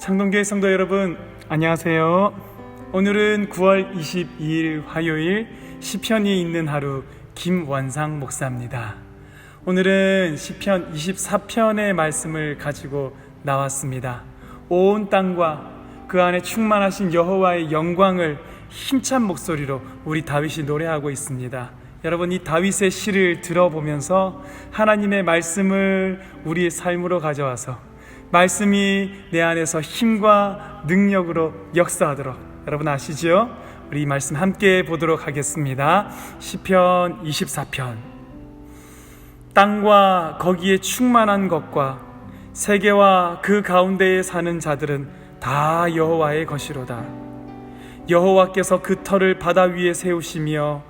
창동교회 성도 여러분 안녕하세요. 오늘은 9월 22일 화요일 시편이 있는 하루 김원상 목사입니다. 오늘은 시편 24편의 말씀을 가지고 나왔습니다. 온 땅과 그 안에 충만하신 여호와의 영광을 힘찬 목소리로 우리 다윗이 노래하고 있습니다. 여러분 이 다윗의 시를 들어보면서 하나님의 말씀을 우리의 삶으로 가져와서 말씀이 내 안에서 힘과 능력으로 역사하도록 여러분 아시죠? 우리 이 말씀 함께 보도록 하겠습니다. 시편 24편 땅과 거기에 충만한 것과 세계와 그 가운데에 사는 자들은 다 여호와의 것이로다. 여호와께서 그 터를 바다 위에 세우시며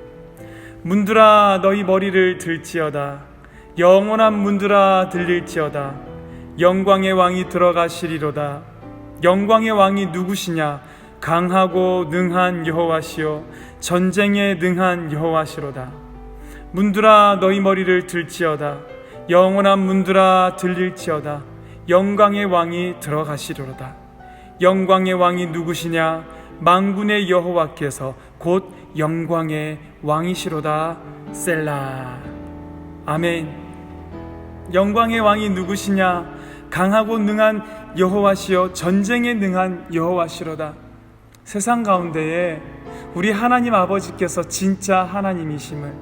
문들아 너희 머리를 들지어다. 영원한 문들아 들릴지어다. 영광의 왕이 들어가시리로다. 영광의 왕이 누구시냐? 강하고 능한 여호와시요. 전쟁에 능한 여호와시로다. 문들아 너희 머리를 들지어다. 영원한 문들아 들릴지어다. 영광의 왕이 들어가시리로다. 영광의 왕이 누구시냐? 망군의 여호와께서 곧 영광의 왕이시로다. 셀라. 아멘. 영광의 왕이 누구시냐? 강하고 능한 여호와시요 전쟁에 능한 여호와시로다. 세상 가운데에 우리 하나님 아버지께서 진짜 하나님이심을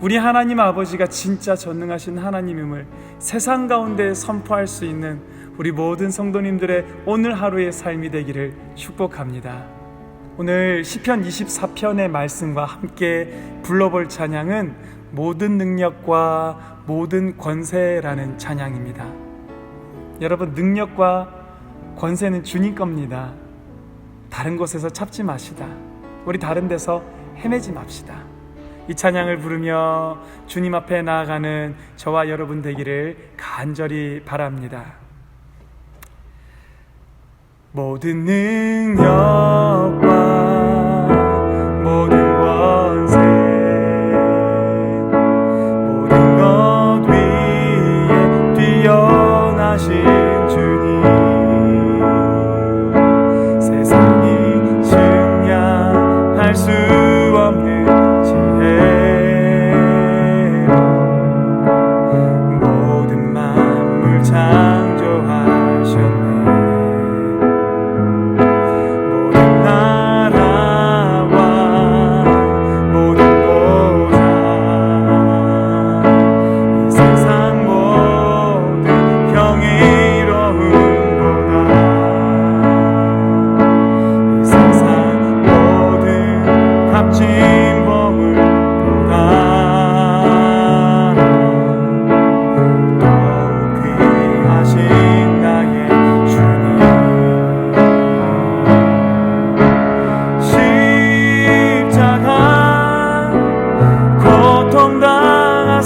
우리 하나님 아버지가 진짜 전능하신 하나님임을 세상 가운데 선포할 수 있는 우리 모든 성도님들의 오늘 하루의 삶이 되기를 축복합니다. 오늘 시편 24편의 말씀과 함께 불러볼 찬양은 모든 능력과 모든 권세라는 찬양입니다. 여러분 능력과 권세는 주님 겁니다. 다른 곳에서 찾지 마시다. 우리 다른 데서 헤매지 맙시다. 이 찬양을 부르며 주님 앞에 나아가는 저와 여러분 되기를 간절히 바랍니다. 모든 능력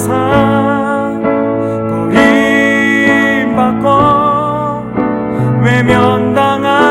고통당하사 버림받고 외면당하셨네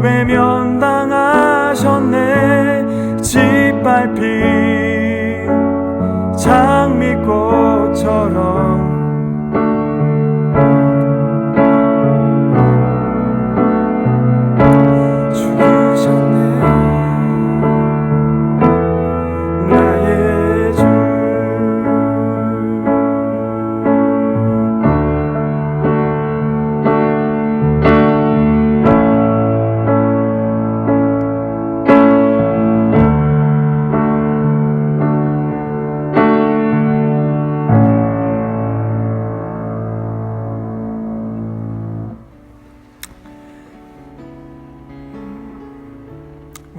외면당하셨네. 짓밟힌 장미꽃처럼.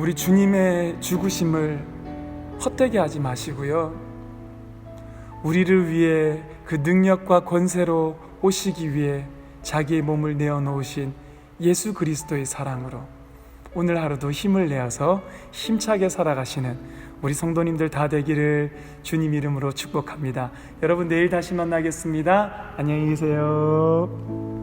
우리 주님의 죽으심을 헛되게 하지 마시고요. 우리를 위해 그 능력과 권세로 오시기 위해 자기의 몸을 내어 놓으신 예수 그리스도의 사랑으로 오늘 하루도 힘을 내어서 힘차게 살아가시는 우리 성도님들 다 되기를 주님 이름으로 축복합니다. 여러분 내일 다시 만나겠습니다. 안녕히 계세요.